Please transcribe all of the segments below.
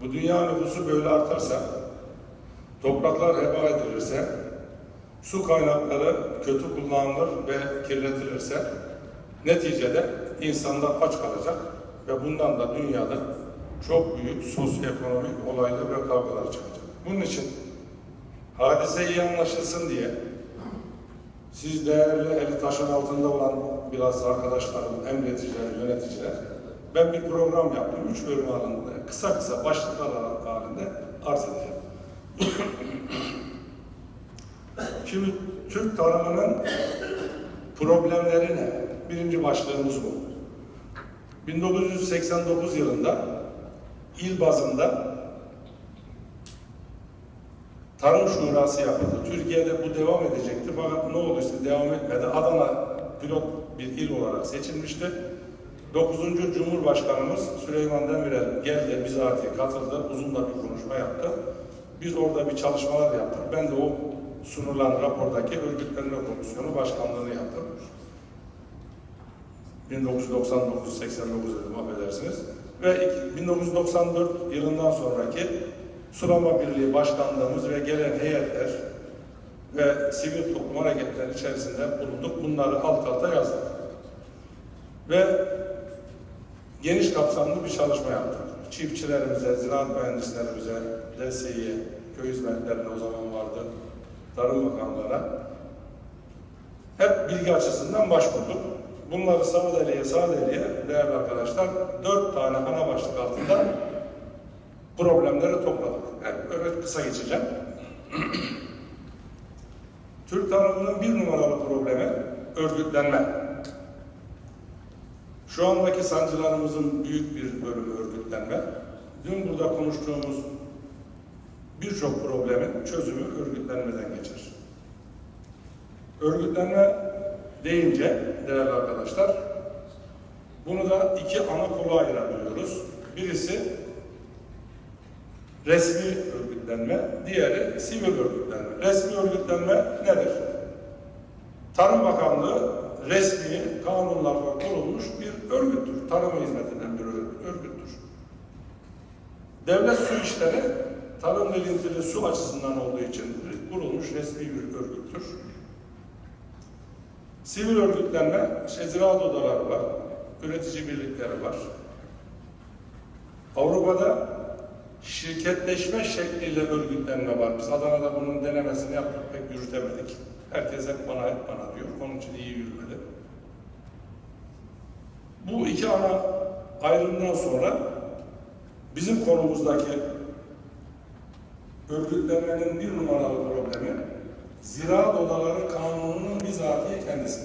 bu dünya nüfusu böyle artarsa, topraklar heba edilirse, su kaynakları kötü kullanılır ve kirletilirse, neticede insanlar aç kalacak ve bundan da dünyada çok büyük sosyoekonomik olaylar ve kavgalar çıkacak. Bunun için hadise iyi anlaşılsın diye siz değerli eli taşın altında olan biraz arkadaşlarım, emreticiler, yöneticiler, ben bir program yaptım. Üç bölüm halinde, kısa kısa başlıklar halinde arz edeceğim. Şimdi Türk tarımının problemleri ne? Birinci başlığımız bu. 1989 yılında il bazında Tarım Şurası yapıldı. Türkiye'de bu devam edecekti fakat ne oldu işte devam etmedi. Adana pilot bir il olarak seçilmişti. 9. Cumhurbaşkanımız Süleyman Demirel geldi, bizatihi katıldı, uzun da bir konuşma yaptı. Biz orada bir çalışmalar yaptık. Ben de o sunulan rapordaki örgütlenme komisyonu başkanlığını yaptım. 1999-89 dedim affedersiniz. Ve 1994 yılından sonraki Sulama Birliği Başkanlığımız ve gelen heyetler ve sivil toplum hareketleri içerisinde bulunduk. Bunları alt alta yazdık. Ve geniş kapsamlı bir çalışma yaptık. Çiftçilerimize, ziraat mühendislerimize, DSİ'ye, köy hizmetlerine o zaman vardı, Tarım Bakanlığı'na hep bilgi açısından başvurduk. Bunları Sağdeli'ye, Sağdeli'ye değerli arkadaşlar dört tane ana başlık altında problemleri topladık. Yani böyle kısa geçeceğim. Türk tarımının bir numaralı problemi örgütlenme. Şu andaki sancılarımızın büyük bir bölümü örgütlenme. Dün burada konuştuğumuz birçok problemin çözümü örgütlenmeden geçer. Örgütlenme deyince değerli arkadaşlar, bunu da iki ana kola ayırabiliyoruz. Birisi resmi örgütlenme, diğeri sivil örgütlenme. Resmi örgütlenme nedir? Tarım Bakanlığı resmi kanunlarla kurulmuş bir örgüttür. Tarıma hizmet eden bir örgüttür. Devlet su işleri tarım ilintili su açısından olduğu için kurulmuş resmi bir örgüttür. Sivil örgütlenme, işte ziraat odaları var, üretici birlikleri var. Avrupa'da şirketleşme şekliyle örgütlenme var. Biz Adana'da bunun denemesini yaptık, pek yürütemedik. Herkes hep bana, hep bana diyor. Onun için iyi yürümedi. Bu iki ana ayrımdan sonra bizim konumuzdaki örgütlenmenin bir numaralı problemi ziraat odaları kanununun bizatihi kendisi.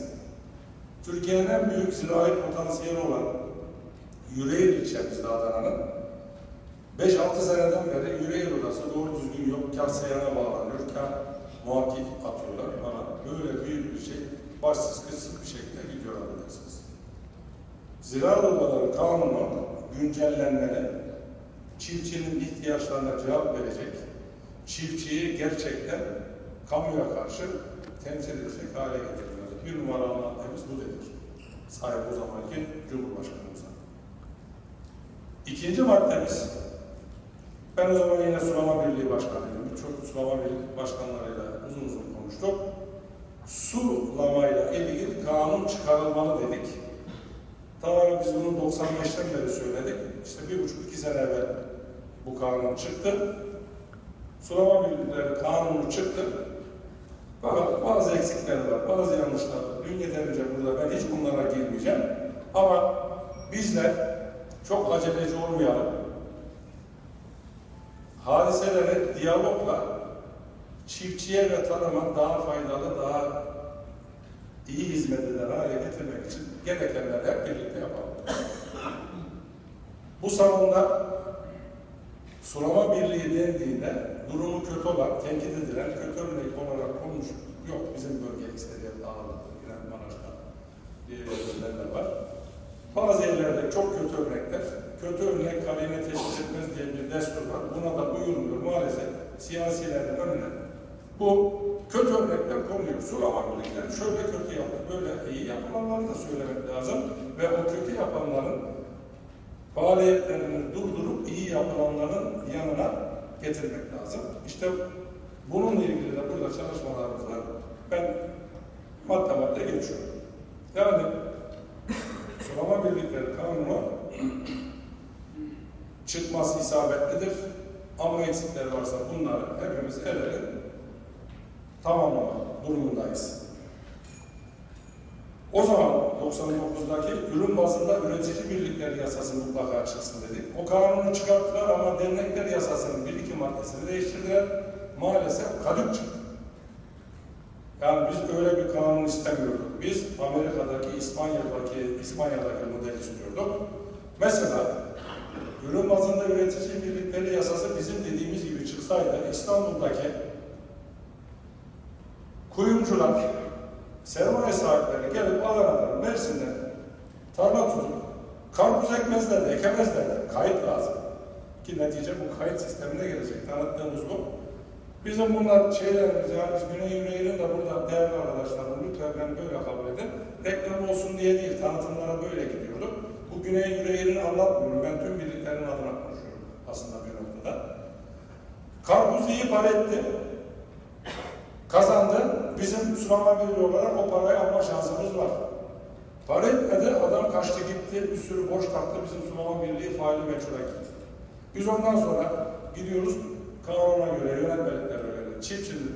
Türkiye'nin en büyük zirai potansiyeli olan Yüreğir ilçemizde Adana'nın 5-6 seneden beri Yüreğir odası doğru düzgün yok. Kah seyana bağlanıyor, kah muhakkik atıyorlar. Bana böyle büyük bir şey başsız kızsız bir şekilde gidiyor affedersiniz. Ziraat odaları kanunu güncellenmeli, çiftçinin ihtiyaçlarına cevap verecek, çiftçiyi gerçekten kamuya karşı temsil edecek hale getirilmeli. Bir numaralı maddemiz bu dedik. Sahip o zamanki Cumhurbaşkanımıza. İkinci maddemiz, ben o zaman yine Sulama Birliği Başkanıydım. Birçok Sulama Birliği Başkanlarıyla uzun uzun konuştuk. Sulamayla ilgili kanun çıkarılmalı dedik. Tamam biz bunu 95'ten beri söyledik. İşte bir buçuk iki sene evvel bu kanun çıktı. Sulama Birlikleri kanunu çıktı. Fakat bazı eksikler var, bazı yanlışlar var. Dün yeterince burada ben hiç bunlara girmeyeceğim. Ama bizler çok aceleci olmayalım. Hadiseleri diyalogla çiftçiye ve tarıma daha faydalı, daha iyi hizmet eden hale getirmek için gerekenleri hep birlikte yapalım. Bu salonda sulama birliği dendiğinde durumu kötü olan, tenkit edilen, kötü örnek olarak konmuş yok. Bizim bölge istediği dağıldı. İran Maraş'ta yerlerde var. Bazı yerlerde çok kötü örnekler, kötü örnek karine teşkil etmez diye bir destur var. Buna da uyulmuyor maalesef siyasilerin önüne. Bu kötü örnekler konuyor. Sulama birlikleri şöyle kötü yaptı, böyle iyi yapılanları da söylemek lazım. Ve o kötü yapanların faaliyetlerini durdurup iyi yapılanların getirmek lazım. İşte bununla ilgili de burada çalışmalarımız var. Ben madde madde geçiyorum. Yani sulama birlikleri kanunu çıkması isabetlidir. Ama eksikleri varsa bunları hepimiz el ele tamamlama durumundayız. O zaman 99'daki ürün bazında üretici birlikleri yasası mutlaka çıksın dedik. O kanunu çıkarttılar ama dernekler yasasının bir iki maddesini değiştirdiler. Maalesef kadük çıktı. Yani biz öyle bir kanun istemiyorduk. Biz Amerika'daki, İspanya'daki, İspanya'daki model istiyorduk. Mesela ürün bazında üretici birlikleri yasası bizim dediğimiz gibi çıksaydı İstanbul'daki kuyumcular, sermaye sahipleri gelip Adana'dan, Mersin'den tarla tutup karpuz ekmezler de, ekemezler de. Kayıt lazım. Ki netice bu kayıt sistemine gelecek. Tanıttığımız bu. Bizim bunlar şeylerimiz yani biz Güney Yüreğir'in de burada değerli arkadaşlarım lütfen beni böyle kabul edin. Reklam olsun diye değil, tanıtımlara böyle gidiyorduk. Bu Güney Yüreğir'ini anlatmıyorum. Ben tüm birliklerin adına konuşuyorum aslında bir noktada. Karpuz iyi para etti. Kazandı. Bizim sulama birliği olarak o parayı alma şansımız var. Para etmedi, adam kaçtı gitti, bir sürü borç taktı, bizim sulama birliği faili meçhule gitti. Biz ondan sonra gidiyoruz, kanuna göre, yönetmeliklere göre, çiftçinin,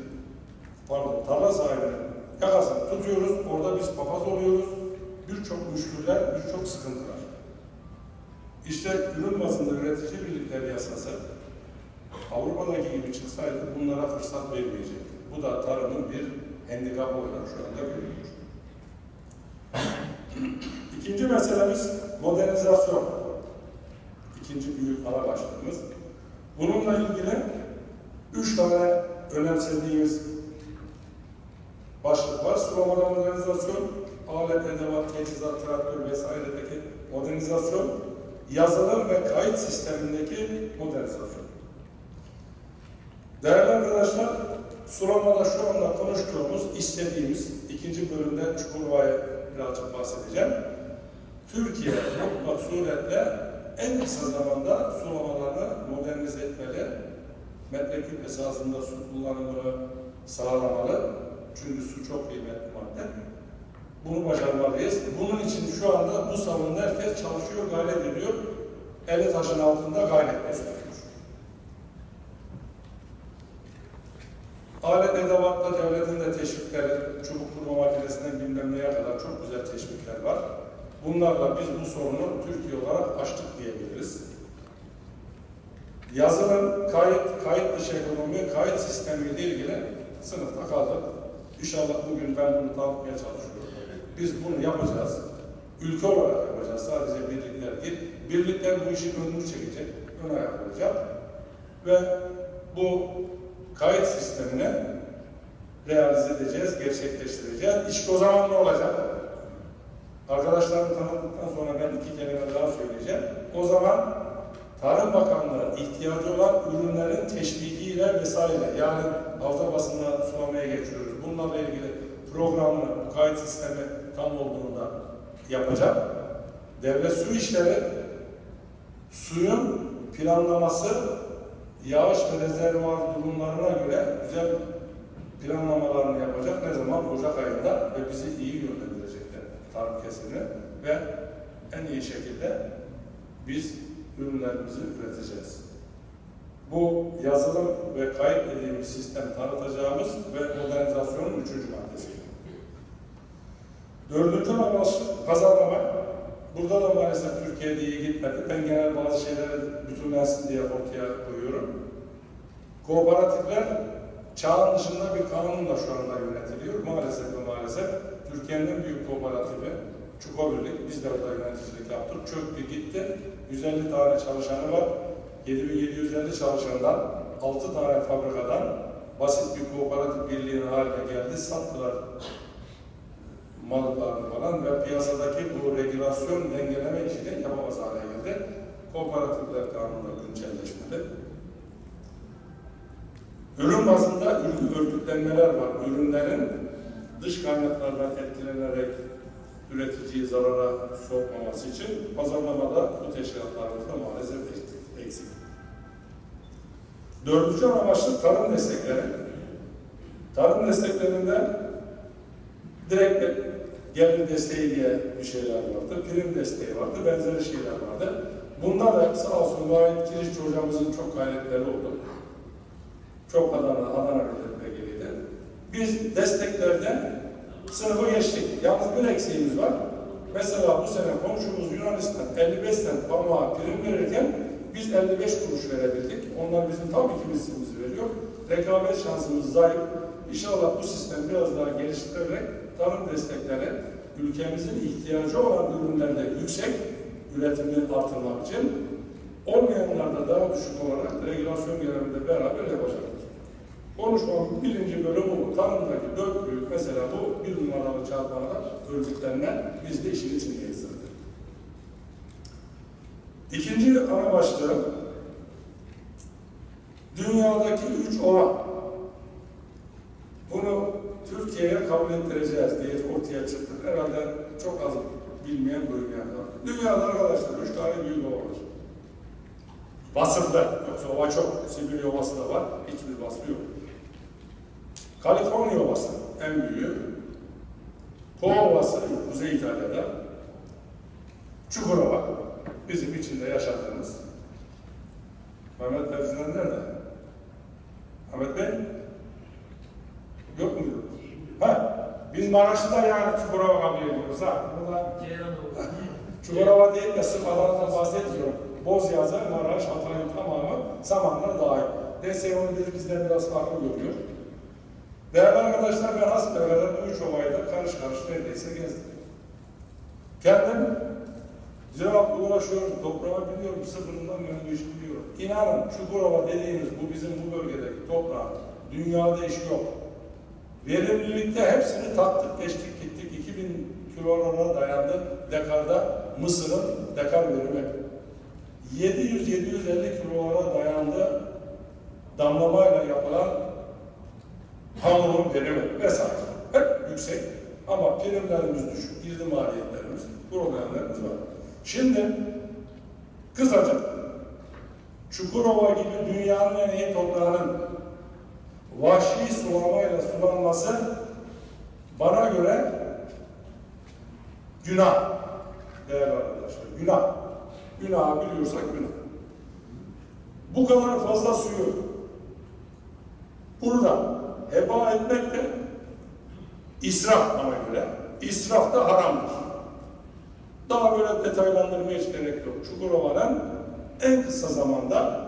pardon, tarla sahibinin yakasını tutuyoruz, orada biz papaz oluyoruz. Birçok müşküller, birçok sıkıntılar. İşte ürün bazında üretici birlikleri yasası Avrupa'daki gibi çıksaydı bunlara fırsat vermeyecekti. Bu da tarımın bir handikapı olarak şu anda görülüyor. İkinci meselemiz modernizasyon. İkinci büyük ana başlığımız. Bununla ilgili üç tane önemsediğimiz başlık var. Sulamada modernizasyon, alet, edevat, teçhizat, traktör vesairedeki modernizasyon, yazılım ve kayıt sistemindeki modernizasyon. Değerli arkadaşlar, sulamada şu anda konuştuğumuz, istediğimiz, ikinci bölümde Çukurova'ya birazcık bahsedeceğim. Türkiye mutlak suretle en kısa zamanda sulamalarını modernize etmeli, metreküp esasında su kullanımını sağlamalı. Çünkü su çok kıymetli madde. Bunu başarmalıyız. Bunun için şu anda bu salonda herkes çalışıyor, gayret ediyor. Eli taşın altında gayret gösteriyor. Alet edevatla devletin de teşvikleri, çubuk kurma makinesinden bilmem neye kadar çok güzel teşvikler var. Bunlarla biz bu sorunu Türkiye olarak aştık diyebiliriz. Yazılım, kayıt, kayıt dışı ekonomi, kayıt sistemiyle ilgili sınıfta kaldık. İnşallah bugün ben bunu tanıtmaya çalışıyorum. Biz bunu yapacağız. Ülke olarak yapacağız. Sadece birlikler değil. Birlikler bu işin önünü çekecek, ön ayak olacak. Ve bu kayıt sistemini realize edeceğiz, gerçekleştireceğiz. İşte o zaman ne olacak? Arkadaşlarım tanıttıktan sonra ben iki kelime daha söyleyeceğim. O zaman Tarım Bakanlığı ihtiyacı olan ürünlerin teşvikiyle vesaire yani hafta basında sulamaya geçiyoruz. Bunlarla ilgili programlı kayıt sistemi tam olduğunda yapacak. Devlet su işleri suyun planlaması yağış ve rezervuar durumlarına göre güzel planlamalarını yapacak. Ne zaman? Ocak ayında ve bizi iyi yönlendirecekler tarım kesimini ve en iyi şekilde biz ürünlerimizi üreteceğiz. Bu yazılım ve kayıt dediğimiz sistem tanıtacağımız ve modernizasyonun üçüncü maddesi. Dördüncü amaçlı pazarlama. Burada da maalesef Türkiye'de iyi gitmedi. Ben genel bazı şeyleri bütünlensin diye ortaya koyuyorum. Kooperatifler çağın dışında bir kanunla şu anda yönetiliyor. Maalesef ve maalesef Türkiye'nin en büyük kooperatifi Çukurbirlik. Biz de orada yöneticilik yaptık. Çöktü gitti. 150 tane çalışanı var. 7750 çalışandan 6 tane fabrikadan basit bir kooperatif birliğinin haline geldi. Sattılar mallarını falan ve piyasadaki bu regülasyon dengeleme işini yapamaz hale geldi. Kooperatifler kanunla güncelleşmedi. Ürün bazında örgütlenmeler var. Ürünlerin dış kaynaklardan etkilenerek üreticiyi zarara sokmaması için pazarlamada bu teşkilatlarımızda maalesef eksik. Dördüncü ana başlık tarım destekleri. Tarım desteklerinde direkt gelir desteği diye bir şeyler vardı, prim desteği vardı, benzeri şeyler vardı. Bunda da sağ olsun Vahit Kiriç hocamızın çok gayretleri oldu. Çok Adana, Adana milletvekiliydi. Biz desteklerden sınıfı geçtik. Yalnız bir eksiğimiz var. Mesela bu sene komşumuz Yunanistan 55 cent pamuğa prim verirken biz 55 kuruş verebildik. Onlar bizim tabii ki mislimizi veriyor. Rekabet şansımız zayıf. İnşallah bu sistem biraz daha geliştirerek tarım destekleri ülkemizin ihtiyacı olan ürünlerde yüksek üretimini artırmak için olmayanlarda daha düşük olarak regülasyon görevinde beraber yapacaklar. Konuşmamın birinci bölümü bu. Tarımdaki dört büyük mesela bu bir numaralı çarpanlar örgütlenme biz de işin içindeyiz zaten. İkinci ana başlığı dünyadaki üç ova. Türkiye'ye kabul ettireceğiz diye ortaya çıktı. Herhalde çok az bilmeyen duymayan var. Dünyada arkadaşlar üç tane büyük ova var. Vasıflı. Yoksa ova çok. Sibirya Ovası da var. Hiçbir vasfı yok. Kaliforniya Ovası en büyüğü. Po Ovası Kuzey İtalya'da. Çukurova bizim içinde yaşadığımız. Mehmet Erzincan nerede? Ahmet Bey? Yok mu? Biz Maraş'ta yani Çukurova kabul ediyoruz ha. Burada Çukurova değil de sırf Adana'dan bahsetmiyorum. Bozyazı, Maraş, Hatay'ın tamamı Samanlar dahil. Neyse onu dedi bizden biraz farklı görüyor. Değerli arkadaşlar ben hasbelkader bu üç ovayı da karış karış neredeyse gezdim. Kendim ziraatla uğraşıyorum, toprağı biliyorum, sıfırından ben bu işi biliyorum. İnanın Çukurova dediğimiz bu bizim bu bölgedeki toprağın dünyada işi yok. Verimlilikte hepsini tattık, geçtik, gittik. 2000 kilolara dayandı dekarda Mısır'ın dekar verimi. 700-750 kilolara dayandı damlamayla yapılan hamurun verimi vesaire. Hep yüksek ama primlerimiz düşük, girdi maliyetlerimiz, problemlerimiz var. Şimdi kısaca Çukurova gibi dünyanın en iyi toprağının vahşi sulamayla sulanması bana göre günah değerli arkadaşlar. Günah. Günah biliyorsak günah. Bu kadar fazla suyu burada heba etmek de israf bana göre. İsraf da haramdır. Daha böyle detaylandırmaya hiç gerek yok. Çukurova'nın en kısa zamanda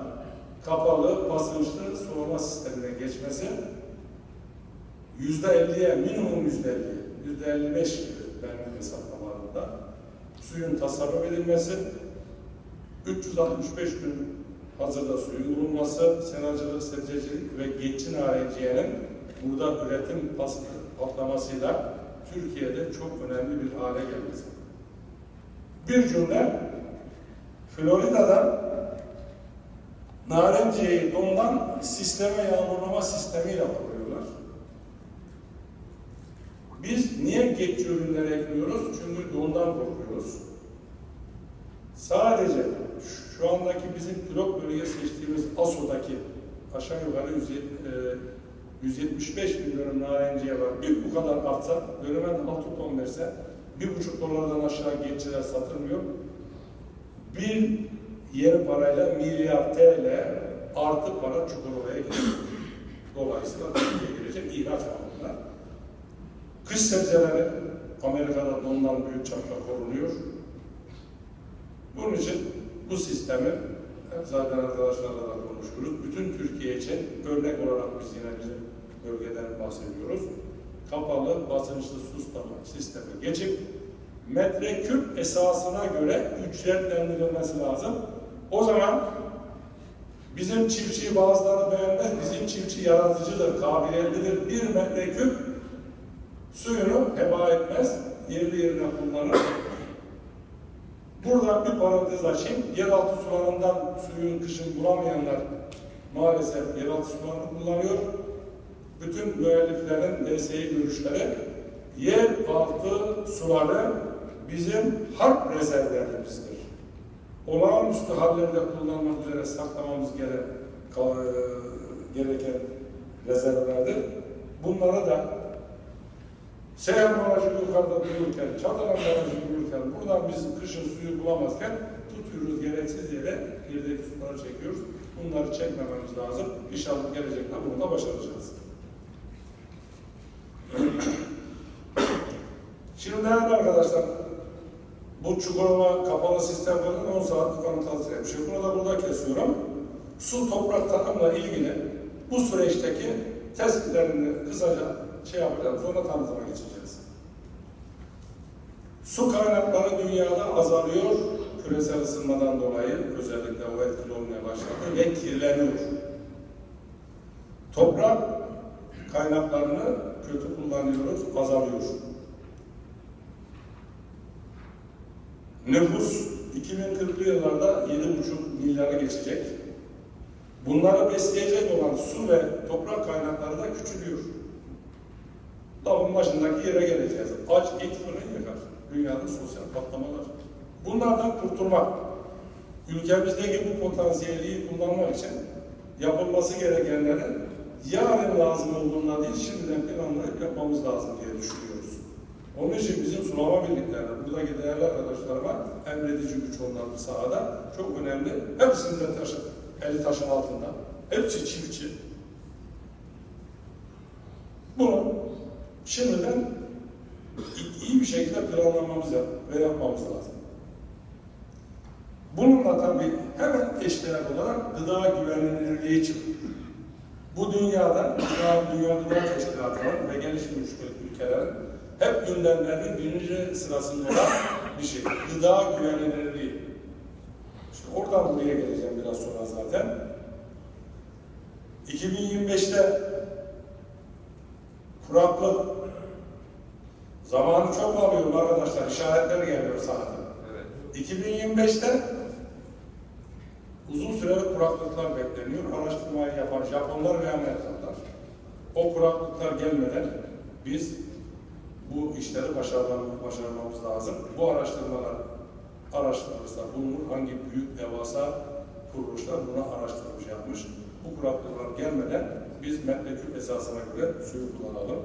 kapalı, basınçlı sulama sistemine geçmesi yüzde elliye, minimum yüzde elli, yüzde elli beş gibi suyun tasarruf edilmesi, 365 gün hazırda suyun bulunması, seracılık, sebzecilik ve geçin narenciyenin burada üretim patlamasıyla Türkiye'de çok önemli bir hale gelmesi. Bir cümle, Florida'da narenciyeyi dondan sisteme yağmurlama sistemiyle kuruyorlar. Biz niye geçici ürünleri ekliyoruz? Çünkü dondan korkuyoruz. Sadece şu andaki bizim pilot bölge seçtiğimiz ASO'daki aşağı yukarı 170, e, 175 bin dönüm narenciye var. Bir bu kadar artsa, dönüme de 6 ton verse, bir buçuk dolardan aşağı geçiciler satılmıyor. Bir yeni parayla milyar TL artı para Çukurova'ya gidiyor. Dolayısıyla Türkiye'ye girecek ihraç malında. Kış sebzeleri Amerika'da dondan büyük çapta korunuyor. Bunun için bu sistemi hep zaten arkadaşlarla da konuşuyoruz. Bütün Türkiye için örnek olarak biz yine bizim bölgeden bahsediyoruz. Kapalı basınçlı sustlama sistemi geçip metreküp esasına göre ücretlendirilmesi lazım. O zaman bizim çiftçi bazıları beğenmez, bizim çiftçi yaratıcıdır, kabiliyetlidir. Bir metreküp suyunu heba etmez, yerli yerine kullanır. Burada bir parantez açayım. Yeraltı sularından suyun kışın bulamayanlar maalesef yeraltı sularını kullanıyor. Bütün müelliflerin DSİ görüşleri yeraltı suları bizim harp rezervlerimizdir. Olağanüstü hallerde kullanmak üzere saklamamız ka- e, gereken rezervlerdir. Bunlara da Seyhan Barajı yukarıda dururken, Çatalan Barajı dururken, buradan biz kışın suyu bulamazken tutuyoruz gereksiz yere, yerdeki suları çekiyoruz. Bunları çekmememiz lazım. İnşallah gelecekte bunu da başaracağız. Şimdi değerli arkadaşlar, bu Çukurova kapalı sistemlerinin 10 saatlik anlatılması yapmışım. Bunu da burada kesiyorum. Su toprak takımla ilgili bu süreçteki tespitlerini kısaca şey yapacağım. Sonra tanıtıma geçeceğiz. Su kaynakları dünyada azalıyor. Küresel ısınmadan dolayı özellikle o etkili olmaya başladı ve kirleniyor. Toprak kaynaklarını kötü kullanıyoruz, azalıyor. Nüfus 2040'lı yıllarda 7,5 milyara geçecek. Bunları besleyecek olan su ve toprak kaynakları da küçülüyor. Lavın başındaki yere geleceğiz. Aç it fırın yakar. Dünyada sosyal patlamalar. Bunlardan kurtulmak, ülkemizdeki bu potansiyeli kullanmak için yapılması gerekenlerin yarın lazım olduğunda değil, şimdiden planlayıp yapmamız lazım diye düşünüyoruz. Onun için bizim sulama birliklerine, buradaki değerli arkadaşlarıma emredici güç onlar bu sahada çok önemli. Hepsinde taşı, eli taşın altında. Hepsi çiftçi. Bunu şimdiden iyi bir şekilde planlamamız ve yapmamız lazım. Bununla tabii hemen eşdeğer olarak gıda güvenilirliği çıkıyor. Bu dünyada, Dünya, Dünya Gıda Teşkilatı'nın ve gelişmiş ülkelerin hep gündemlerinin birinci sırasında olan bir şey. Gıda güvenilirliği. İşte oradan buraya geleceğim biraz sonra zaten. 2025'te kuraklık zamanı çok alıyorum arkadaşlar. İşaretler geliyor zaten. Evet. 2025'te uzun süreli kuraklıklar bekleniyor. Araştırmayı yapan Japonlar ve Amerikalılar. O kuraklıklar gelmeden biz bu işleri başarmamız, lazım. Bu araştırmalar araştırılırsa bulunur. Hangi büyük devasa kuruluşlar bunu araştırmış yapmış. Bu kuraklıklar gelmeden biz metreküp esasına göre suyu kullanalım.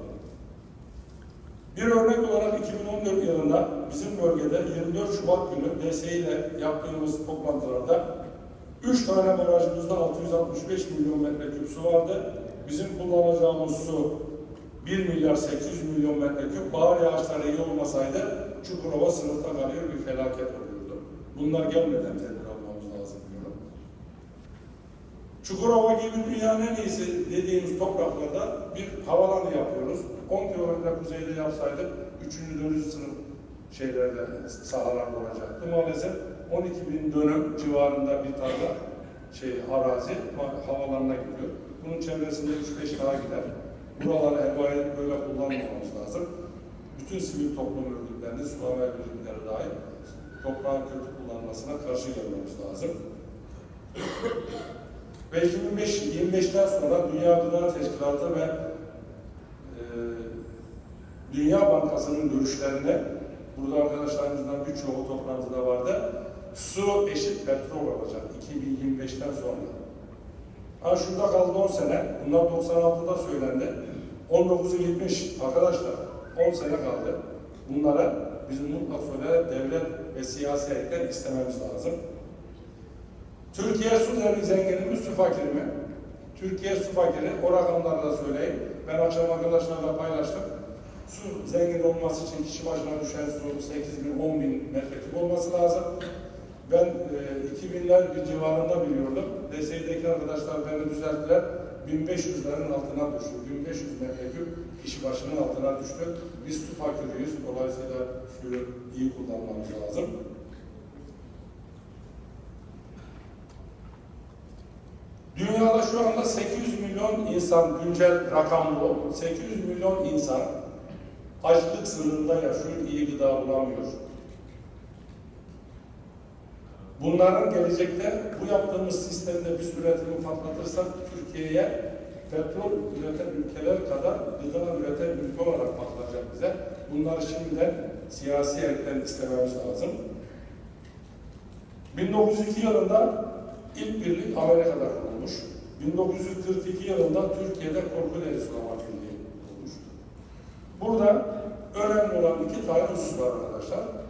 Bir örnek olarak 2014 yılında bizim bölgede 24 Şubat günü DSİ ile yaptığımız toplantılarda 3 tane barajımızda 665 milyon metreküp su vardı. Bizim kullanacağımız su 1 milyar 800 milyon metreküp. Bahar yağışları iyi olmasaydı Çukurova sınıfta kalıyor bir felaket oluyordu. Bunlar gelmeden tedbir almamız lazım diyorum. Çukurova gibi dünyanın en iyisi dediğimiz topraklarda bir havalanı yapıyoruz. 10 kilometre kuzeyde yapsaydık 3. 4. sınıf şeylerde sahalarda olacaktı. Maalesef 12 bin dönüm civarında bir tarla şey arazi havalanına gidiyor. Bunun çevresinde 3-5 daha gider. Buraları evvela böyle kullanmamamız lazım. Bütün sivil toplum örgütlerinde sulama birlikleri dahil toprağın kötü kullanmasına karşı gelmemiz lazım. Ve 2025, 25'ten sonra Dünya Gıda Teşkilatı ve e, Dünya Bankası'nın görüşlerinde burada arkadaşlarımızdan birçoğu toplantıda vardı. Su eşit petrol olacak 2025'ten sonra. Ha şurada kaldı 10 sene. Bunlar 96'da söylendi. 19'u gitmiş arkadaşlar. 10 sene kaldı. Bunlara bizim mutlak surede devlet ve siyasi erkekler istememiz lazım. Türkiye su zengini zengini mi, su fakiri mi? Türkiye su fakiri, o rakamları da söyleyeyim. Ben akşam arkadaşlarla paylaştım. Su zengin olması için kişi başına düşen su 8 bin, 10 bin metreküp olması lazım. Ben e, 2000'ler bir civarında biliyordum. DSİ'deki arkadaşlar beni düzelttiler. 1500'lerin altına düştü. 1500 metreküp kişi başının altına düştü. Biz su fakiriyiz. Dolayısıyla suyu iyi kullanmamız lazım. Dünyada şu anda 800 milyon insan, güncel rakam bu. 800 milyon insan açlık sınırında yaşıyor, iyi gıda bulamıyor. Bunların gelecekte bu yaptığımız sistemde biz üretimi patlatırsak Türkiye'ye petrol üreten ülkeler kadar gıda üreten ülke olarak patlayacak bize. Bunları şimdiden siyasi elden istememiz lazım. 1902 yılında ilk birlik Amerika'da kurulmuş. 1942 yılında Türkiye'de Korkuteli Sulama Birliği olmuş. Burada önemli olan iki tane husus var arkadaşlar.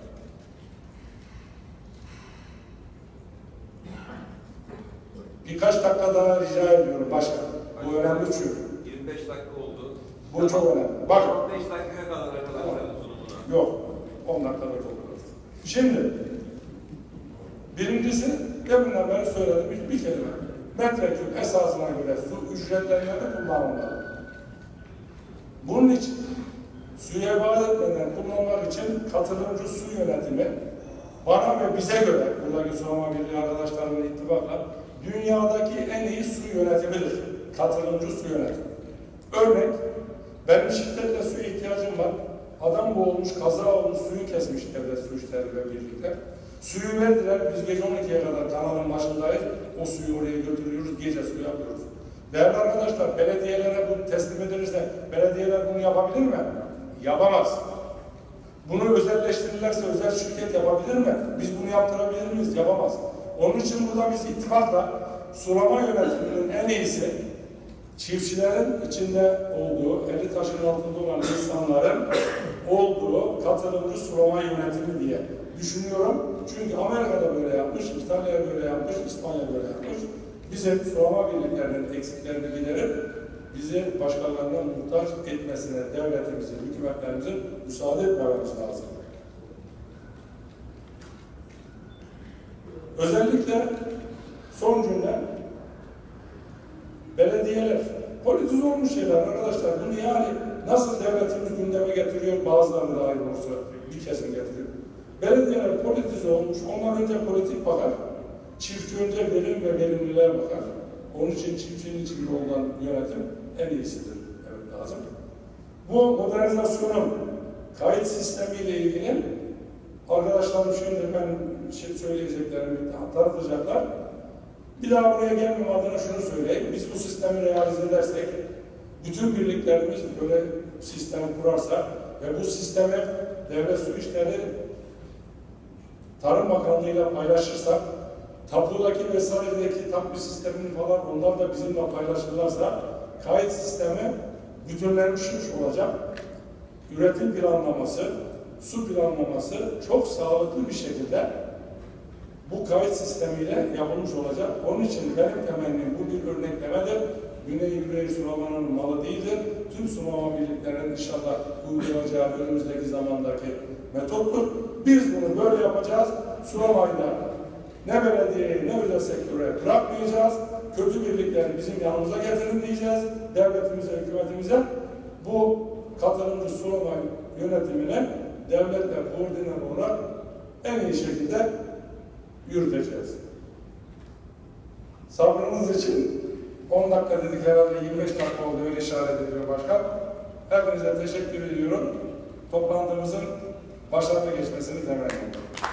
Birkaç dakika daha rica ediyorum başkan. Bu önemli çünkü. 25 dakika oldu. Bu çok önemli. Bak 5 dakikaya kadar arkadaşlar sunumuna. Yok. 10 dakikada olur. Şimdi birincisi deminden beri söyledim bir, bir kelime. Metreküp esasına göre su ücretlerini kullanılmalı. Bunun için suya ibadet etmeden kullanmak için katılımcı su yönetimi bana ve bize göre buradaki sulama birliği arkadaşlarımın ittifakla dünyadaki en iyi su yönetimidir. Katılımcı su yönetimi. Örnek benim şiddetle suya ihtiyacım var. Adam boğulmuş, kaza olmuş, suyu kesmiş devlet su işleriyle birlikte. Suyu verdiler, biz gece 12'ye kadar kanalın başındayız. O suyu oraya götürüyoruz, gece su yapıyoruz. Değerli arkadaşlar, belediyelere bu teslim edilirse, belediyeler bunu yapabilir mi? Yapamaz. Bunu özelleştirirlerse özel şirket yapabilir mi? Biz bunu yaptırabilir miyiz? Yapamaz. Onun için burada biz ittifakla sulama yönetiminin en iyisi çiftçilerin içinde olduğu, eli taşın altında olan insanların olduğu katılımcı sulama yönetimi diye düşünüyorum. Çünkü Amerika'da böyle yapmış, İtalya böyle yapmış, İspanya böyle yapmış. Bizim sulama birliklerinin eksiklerini giderip bizi başkalarına muhtaç etmesine devletimizin, hükümetlerimizin müsaade etmememiz lazım. Özellikle son cümle belediyeler politize olmuş şeyler arkadaşlar. Bunu yani nasıl devletimiz gündeme getiriyor bazıları da ayrı olsa bir kesim getiriyor. Belediyeler politize olmuş. Ondan önce politik bakar. Çiftçi önce verim ve verimliliğe bakar. Onun için çiftçinin içinde olan yönetim en iyisidir. Evet lazım. Bu modernizasyonun kayıt sistemiyle ilgili arkadaşlarım şimdi ben şey söyleyeceklerimi tartacaklar. Bir daha buraya gelmem adına şunu söyleyeyim. Biz bu sistemi realize edersek, bütün birliklerimiz böyle sistem kurarsa ve bu sistemi devlet su işleri Tarım Bakanlığı'yla paylaşırsak, tapudaki vesairedeki tapu sistemini falan onlar da bizimle paylaşırlarsa kayıt sistemi bütünlenmişmiş olacak. Üretim planlaması, su planlaması çok sağlıklı bir şekilde bu kayıt sistemiyle yapılmış olacak. Onun için benim temennim bu bir örneklemedir. Güney Güney sulamanın malı değildir. Tüm sulama birliklerinin inşallah uygulayacağı önümüzdeki zamandaki metottur. Biz bunu böyle yapacağız. Sulamayla ne belediyeyi ne özel sektöre bırakmayacağız. Kötü birlikleri bizim yanımıza getirin diyeceğiz. Devletimize, hükümetimize bu katılımcı sulama yönetimine devletle koordine olarak en iyi şekilde yürüteceğiz. Sabrınız için 10 dakika dedik herhalde 25 dakika oldu öyle işaret ediyor başkan. Hepinize teşekkür ediyorum. Toplantımızın başarılı geçmesini temenni ediyorum.